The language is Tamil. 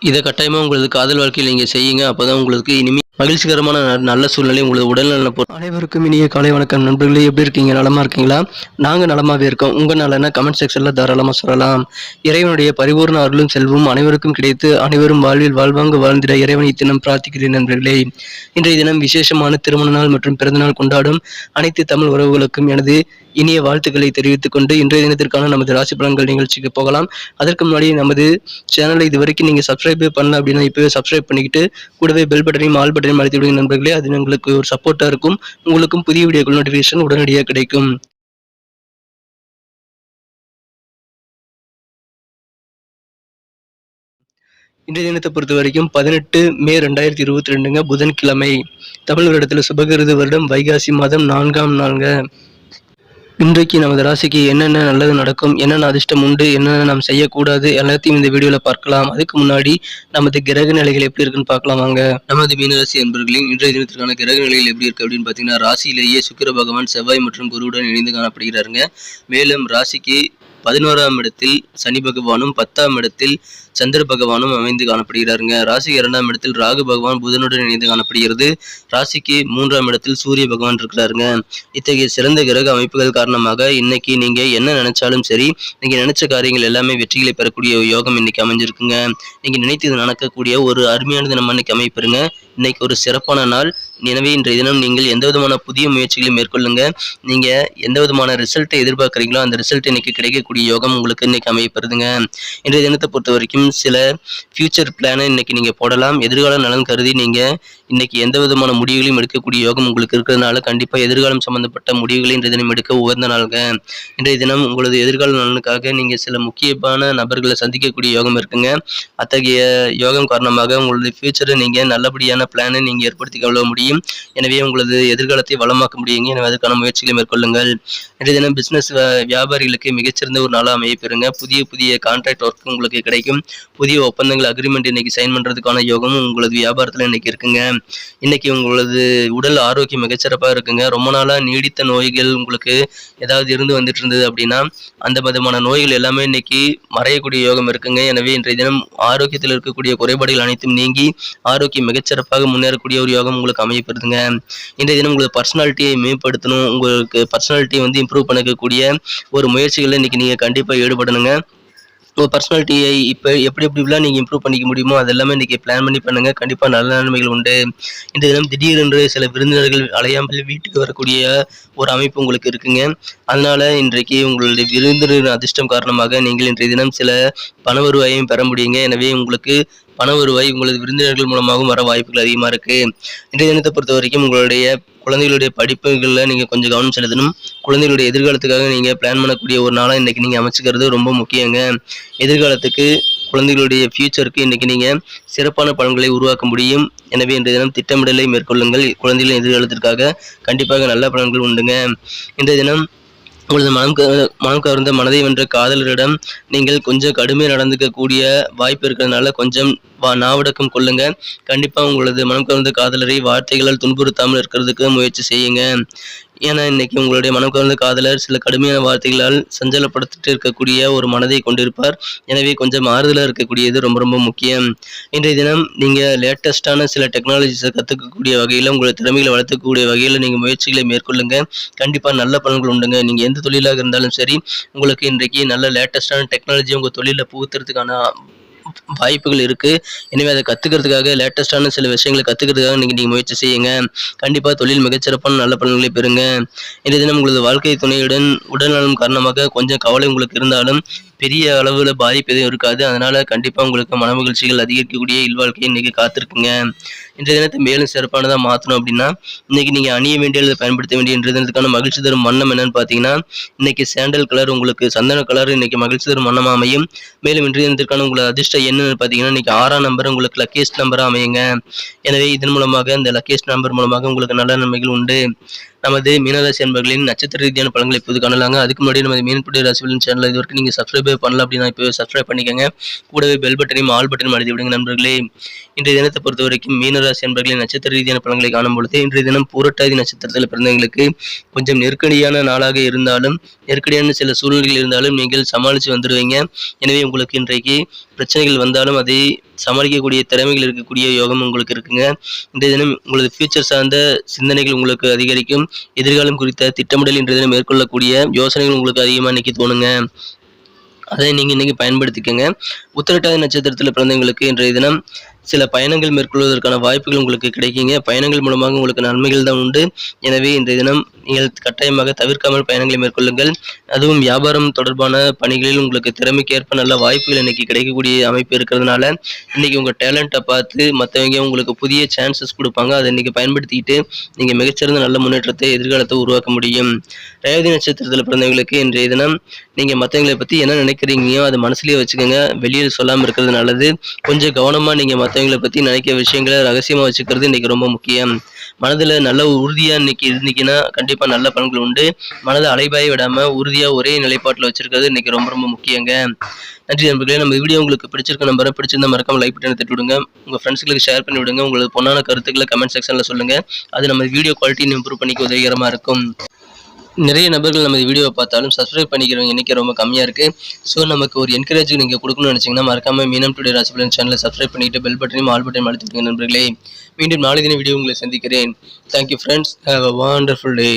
இதை கட்டாயமாக உங்களது காதல் வாழ்க்கையில் நீங்கள் செய்யுங்க. அப்போ தான் உங்களுக்கு இனிமே மகிழ்ச்சிகரமான ந- நல்ல சூழ்நிலை உங்களது உடல்நல பொ அனைவருக்கும் இனிய காலை வணக்கம் நண்பர்களே எப்படி இருக்கீங்க? நலமா இருக்கீங்களா? நாங்கள் நலமாகவே இருக்கோம். உங்கள் நலனை கமெண்ட் செக்ஷனில் தாராளமாக சொல்லலாம். இறைவனுடைய பரிபூர்ண அருளும் செல்வம் அனைவருக்கும் கிடைத்து அனைவரும் வாழ்வில் வாழ்வாங்க வாழ்ந்திட இறைவனை தினம் பிரார்த்திக்கிறேன் நண்பர்களே. இன்றைய தினம் விசேஷமான திருமண நாள் மற்றும் பிறந்தநாள் கொண்டாடும் அனைத்து தமிழ் உறவுகளுக்கும் எனது இனிய வாழ்த்துக்களை தெரிவித்துக் கொண்டு இன்றைய தினத்திற்கான நமது ராசி பலன்கள் நிகழ்ச்சிக்கு போகலாம். அதற்கு முன்னாடி நமது சேனலை இது வரைக்கும் நீங்கள் சப்ஸ்கிரைப் பண்ணல அப்படின்னா இப்போவே சப்ஸ்கிரைப் பண்ணிக்கிட்டு கூடவே பெல் பட்டனையும் ஆல் பட்டனையும் அழுத்தி விடுங்க நண்பர்களே. அது உங்களுக்கு ஒரு சப்போர்ட்டாக இருக்கும். உங்களுக்கும் புதிய வீடியோக்கள் நோட்டிஃபிகேஷன் உடனடியாக கிடைக்கும். இன்றைய தினத்தை பொறுத்த வரைக்கும் பதினெட்டு மே ரெண்டாயிரத்தி இருபத்தி ரெண்டுங்க புதன்கிழமை. தமிழ் வருடத்தில் சுபகிருது வருடம் வைகாசி மாதம் நான்காம் நாளுங்க. இன்றைக்கு நமது ராசிக்கு என்னென்ன நல்லது நடக்கும் என்னென்ன அதிர்ஷ்டம் உண்டு என்னென்ன நாம் செய்யக்கூடாது எல்லாத்தையும் இந்த வீடியோவில் பார்க்கலாம். அதுக்கு முன்னாடி நமது கிரக நிலைகள் எப்படி இருக்குன்னு பார்க்கலாம் வாங்க. நமது மீனராசி என்பர்களின் இன்றைய தினத்திற்கான கிரக நிலைகள் எப்படி இருக்கு அப்படின்னு பார்த்தீங்கன்னா ராசியிலேயே சுக்கிர பகவான் செவ்வாய் மற்றும் குருவுடன் இணைந்து காணப்படுகிறாருங்க. மேலும் ராசிக்கு பதினோராம் இடத்தில் சனி பகவானும் பத்தாம் இடத்தில் சந்திர பகவானும் அமைந்து காணப்படுகிறாருங்க. ராசிக்கு இரண்டாம் இடத்தில் ராகு பகவான் புதனுடன் இணைந்து காணப்படுகிறது. ராசிக்கு மூன்றாம் இடத்தில் சூரிய பகவான் இருக்கிறாருங்க. இத்தகைய சிறந்த கிரக அமைப்புகள் காரணமாக இன்னைக்கு நீங்க என்ன நினைச்சாலும் சரி நீங்க நினைச்ச காரியங்கள் எல்லாமே வெற்றிகளை பெறக்கூடிய யோகம் இன்னைக்கு அமைஞ்சிருக்குங்க. நீங்க நினைத்தது நடக்கக்கூடிய ஒரு அருமையான தினம் அன்னைக்கு அமைப்பிருங்க இன்னைக்கு ஒரு சிறப்பான நாள். எனவே இன்றைய தினம் நீங்கள் எந்த விதமான புதிய முயற்சிகளையும் மேற்கொள்ளுங்க. நீங்க எந்த விதமான ரிசல்ட்டை எதிர்பார்க்குறீங்களோ அந்த ரிசல்ட் இன்னைக்கு கிடைக்கக்கூடிய யோகம் உங்களுக்கு இன்னைக்கு அமையப்படுதுங்க இன்றைய தினத்தை பொறுத்த வரைக்கும் சில ஃபியூச்சர் பிளானை இன்னைக்கு நீங்கள் போடலாம். எதிர்கால நலன் கருதி நீங்கள் இன்னைக்கு எந்த விதமான முடிவுகளையும் எடுக்கக்கூடிய யோகம் உங்களுக்கு இருக்கிறதுனால கண்டிப்பாக எதிர்காலம் சம்பந்தப்பட்ட முடிவுகளை இன்றைய தினம் எடுக்க உகந்த நாளுங்க. இன்றைய தினம் உங்களது எதிர்கால நலனுக்காக நீங்கள் சில முக்கியமான நபர்களை சந்திக்கக்கூடிய யோகம் இருக்குங்க. அத்தகைய யோகம் காரணமாக உங்களது ஃபியூச்சரை நீங்கள் நல்லபடியான பிளானை நீங்கள் ஏற்படுத்தி கொள்ள முடியும். எனவே உங்களது எதிர்காலத்தை வளமாக்க முடியுங்க. எனவே அதற்கான முயற்சிகளை மேற்கொள்ளுங்கள். இன்றைய தினம் பிஸ்னஸ் வியாபாரிகளுக்கு மிகச்சிறந்த ஒரு நாளாக அமைய பெறுங்க. புதிய புதிய கான்ட்ராக்ட் ஒர்க் உங்களுக்கு கிடைக்கும். புதிய ஒப்பந்தங்கள் அக்ரிமெண்ட் இன்னைக்கு சைன் பண்றதுக்கான யோகமும் உங்களது வியாபாரத்தில் இன்னைக்கு இருக்குங்க. இன்னைக்கு உங்களது உடல் ஆரோக்கியம் மிகச்சிறப்பாக இருக்குங்க. ரொம்ப நாளாக நீடித்த நோய்கள் உங்களுக்கு ஏதாவது இருந்து வந்துட்டு இருந்தது அப்படின்னா அந்த விதமான நோய்கள் எல்லாமே இன்னைக்கு மறையக்கூடிய யோகம் இருக்குங்க. எனவே இன்றைய தினம் ஆரோக்கியத்தில் இருக்கக்கூடிய குறைபாடுகள் அனைத்தும் நீங்கி ஆரோக்கியம் மிகச்சிறப்பாக முன்னேறக்கூடிய ஒரு யோகம் உங்களுக்கு அமையப்படுதுங்க இன்றைய தினம் உங்களுக்கு பர்சனாலிட்டியை மேம்படுத்தணும். உங்களுக்கு பர்சனாலிட்டியை வந்து இம்ப்ரூவ் பண்ணக்கூடிய ஒரு முயற்சிகளில் இன்னைக்கு நீங்கள் கண்டிப்பாக ஈடுபடணுங்க. உங்கள் பர்சனாலிட்டியை இப்போ எப்படி எப்படிலாம் நீங்கள் இம்ப்ரூவ் பண்ணிக்க முடியுமோ அதெல்லாமே இன்றைக்கி பிளான் பண்ணி பண்ணுங்கள் கண்டிப்பாக நல்ல நன்மைகள் உண்டு. இந்த தினம் திடீரென்று சில விருந்தினர்கள் அலையாமல் வீட்டுக்கு வரக்கூடிய ஒரு அமைப்பு உங்களுக்கு இருக்குங்க. அதனால இன்றைக்கு உங்களுடைய விருந்தினர் அதிர்ஷ்டம் காரணமாக நீங்கள் இன்றைய தினம் சில பண வருவாயையும் பெற முடியுங்க. எனவே உங்களுக்கு பண வருவாய் உங்களது விருந்தினர்கள் மூலமாகவும் வர வாய்ப்புகள் அதிகமாக இருக்கு. இன்றைய தினத்தை பொறுத்த வரைக்கும் உங்களுடைய குழந்தைகளுடைய படிப்புகளில் நீங்கள் கொஞ்சம் கவனம் செலுத்தணும். குழந்தைகளுடைய எதிர்காலத்துக்காக நீங்கள் பிளான் பண்ணக்கூடிய ஒரு நாளாக இன்றைக்கி நீங்கள் அமைச்சுக்கிறது ரொம்ப முக்கியங்க. எதிர்காலத்துக்கு குழந்தைகளுடைய ஃபியூச்சருக்கு இன்றைக்கி நீங்கள் சிறப்பான பலன்களை உருவாக்க முடியும். எனவே இன்றைய தினம் திட்டமிடலை மேற்கொள்ளுங்கள். குழந்தைகளின் எதிர்காலத்திற்காக கண்டிப்பாக நல்ல பலன்கள் உண்டுங்க. இன்றைய தினம் உங்களது மனம் மனம் கவர்ந்த மனதை வென்ற காதலரிடம் நீங்கள் கொஞ்சம் கடுமையாக நடந்துக்கக்கூடிய வாய்ப்பு இருக்கிறதுனால கொஞ்சம் வா நாவடக்கம் கொள்ளுங்க. கண்டிப்பாக உங்களது மனம் கவர்ந்த காதலரை வார்த்தைகளால் துன்புறுத்தாமல் இருக்கிறதுக்கு முயற்சி செய்யுங்க. ஏன்னா இன்னைக்கு உங்களுடைய மனம் கவர்ந்த காதலர் சில கடுமையான வார்த்தைகளால் சஞ்சலப்படுத்திட்டு இருக்கக்கூடிய ஒரு மனதை கொண்டிருப்பார். எனவே கொஞ்சம் ஆறுதலாக இருக்கக்கூடியது ரொம்ப ரொம்ப முக்கியம். இன்றைய தினம் நீங்கள் லேட்டஸ்டான சில டெக்னாலஜிஸை கற்றுக்கக்கூடிய வகையில் உங்களை திறமைகளை வளர்த்துக்கக்கூடிய வகையில் நீங்கள் முயற்சிகளை மேற்கொள்ளுங்க. கண்டிப்பாக நல்ல பலன்கள் உண்டுங்க. நீங்கள் எந்த தொழிலாக இருந்தாலும் சரி உங்களுக்கு இன்றைக்கு நல்ல லேட்டஸ்டான டெக்னாலஜி உங்கள் தொழிலில் புகுத்துறதுக்கான வாய்ப்புகள் இருக்கு. எனவே அதை கத்துக்கிறதுக்காக லேட்டஸ்ட்டான சில விஷயங்களை கத்துக்கிறதுக்காக நீங்க நீங்க முயற்சி செய்யுங்க. கண்டிப்பா தொழில் மிகச்சிறப்பான நல்ல பலன்களை பெறுங்க. இன்றைய தினம் உங்களது வாழ்க்கை துணையுடன் உடல்நலம் காரணமாக கொஞ்சம் கவலை உங்களுக்கு இருந்தாலும் பெரிய அளவில் பாதிப்பு எதுவும் இருக்காது. அதனால் கண்டிப்பாக உங்களுக்கு மன மகிழ்ச்சிகள் அதிகரிக்கக்கூடிய இல்வாழ்க்கையை இன்றைக்கி காத்திருக்குங்க. இன்றைய தினத்தை மேலும் சிறப்பானதாக மாற்றணும் அப்படின்னா இன்னைக்கு நீங்கள் அணிய வேண்டிய அல்லது பயன்படுத்த வேண்டிய இன்றைய தினத்துக்கான மகிழ்ச்சி தரும் வண்ணம் என்னன்னு பார்த்தீங்கன்னா இன்றைக்கி சாண்டல் கலர் உங்களுக்கு சந்தன கலர் இன்றைக்கி மகிழ்ச்சி தரும் வண்ணமாக அமையும். மேலும் இன்றைய தினத்திற்கான உங்களோட அதிர்ஷ்டம் என்னன்னு பார்த்தீங்கன்னா இன்னைக்கு ஆறாம் நம்பர் உங்களுக்கு லக்கேஸ்ட் நம்பராக அமையுங்க. எனவே இதன் மூலமாக இந்த லக்கேஸ்ட் நம்பர் மூலமாக உங்களுக்கு நல்ல நன்மைகள் உண்டு. நமது மீனராசி என்பர்களின் நட்சத்திர ரீதியான பலன்களை இப்போது காணலாங்க. அதுக்கு முன்னாடி நமது மீன்புடைய ராசிபலன் சேனல் இது வரைக்கும் நீங்கள் சப்ஸ்கிரைப் பண்ணல அப்படின்னா இப்போ சப்ஸ்கிரைப் பண்ணிக்கோங்க. கூடவே பெல் பட்டனையும் ஆல் பட்டனும் அழுத்தி விடுங்க நண்பர்களே. இன்றைய தினத்தை பொறுத்த வரைக்கும் மீனராசி என்பர்களின் நட்சத்திர ரீதியான பலன்களை காணும் பொழுது இன்றைய தினம் பூரட்டாதி நட்சத்திரத்தில் பிறந்தவங்களுக்கு கொஞ்சம் நெருக்கடியான நாளாக இருந்தாலும் நெருக்கடியான சில சூழ்நிலைகள் இருந்தாலும் நீங்கள் சமாளித்து வந்துடுவீங்க எனவே உங்களுக்கு இன்றைக்கு பிரச்சனைகள் வந்தாலும் அதை சமாளிக்கக்கூடிய திறமைகள் இருக்கக்கூடிய யோகம் உங்களுக்கு இருக்குங்க. இன்றைய தினம் உங்களது ஃபியூச்சர் சார்ந்த சிந்தனைகள் உங்களுக்கு அதிகரிக்கும். எதிர்காலம் குறித்த திட்டமிடல் இன்றைய தினம் மேற்கொள்ளக்கூடிய யோசனைகள் உங்களுக்கு அதிகமாக இன்னைக்கு தோணுங்க. அதை நீங்கள் இன்னைக்கு பயன்படுத்திக்கங்க. உத்திரட்டாதி நட்சத்திரத்தில் பிறந்தவங்களுக்கு இன்றைய தினம் சில பயணங்கள் மேற்கொள்வதற்கான வாய்ப்புகள் உங்களுக்கு கிடைக்குங்க. பயணங்கள் மூலமாக உங்களுக்கு நன்மைகள் தான் உண்டு. எனவே இந்த தினம் நீங்கள் கட்டாயமாக தவிர்க்காமல் பயணங்களை மேற்கொள்ளுங்கள். அதுவும் வியாபாரம் தொடர்பான பணிகளில் உங்களுக்கு திறமைக்கு ஏற்ப நல்ல வாய்ப்புகள் இன்னைக்கு கிடைக்கக்கூடிய அமைப்பு இருக்கிறதுனால இன்னைக்கு உங்கள் டேலண்ட்டை பார்த்து மற்றவங்க உங்களுக்கு புதிய சான்சஸ் கொடுப்பாங்க. அதை இன்னைக்கு பயன்படுத்திக்கிட்டு நீங்கள் மிகச்சிறந்த நல்ல முன்னேற்றத்தை எதிர்காலத்தை உருவாக்க முடியும். ரேவதி நட்சத்திரத்தில் பிறந்தவங்களுக்கு இன்றைய தினம் நீங்கள் மற்றவங்களை பற்றி என்ன நினைக்கிறீங்களோ அதை மனசுலேயே வச்சுக்கோங்க. வெளியில் சொல்லாமல் இருக்கிறது நல்லது. கொஞ்சம் கவனமாக நீங்கள் மற்றவங்களை பற்றி நினைக்கிற விஷயங்களை ரகசியமாக வச்சுக்கிறது இன்னைக்கு ரொம்ப முக்கியம். மனதில் நல்ல உறுதியாக இன்னைக்கு இருந்தீங்கன்னா கண்டிப்பாக நல்ல பலன்கள் உண்டு. மனதை அலைபாய் விடாமல் உறுதியாக ஒரே நிலைப்பாட்டில் வச்சிருக்கிறது இன்னைக்கு ரொம்ப ரொம்ப முக்கியங்க. நன்றி நண்பர்களே நம்ம வீடியோ உங்களுக்கு பிடிச்சிருக்க நம்பரை பிடிச்சிருந்தா மறக்காம லைக் பட்டனை தட்டி விடுங்க உங்கள் ஃப்ரெண்ட்ஸ்களுக்கு ஷேர் பண்ணி விடுங்க உங்களுக்கு பொண்ணான கருத்துக்களை கமெண்ட் செக்ஷனில் சொல்லுங்கள் அது நம்ம வீடியோ குவாலிட்டி இம்ப்ரூவ் பண்ணிக்க உதவிகரமாக இருக்கும். நிறைய நபர்கள் நமது வீடியோவை பார்த்தாலும் சப்ஸ்கிரைப் பண்ணிக்கிறவங்க எண்ணிக்கை ரொம்ப கம்மியாக இருக்குது ஸோ நமக்கு ஒரு என்கரேஜ் நீங்கள் கொடுக்கணும்னு நினச்சிங்கன்னா மறக்காமல் மீனம் டுடே ராசிபலன் சேனலை சப்ஸ்கிரைப் பண்ணிட்டு பெல் பட்டனையும் ஆல் பட்டனையும் அழுத்திடுங்க நண்பர்களே. மீண்டும் நாளை தின வீடியோ உங்களை சந்திக்கிறேன். Thank you friends have a wonderful day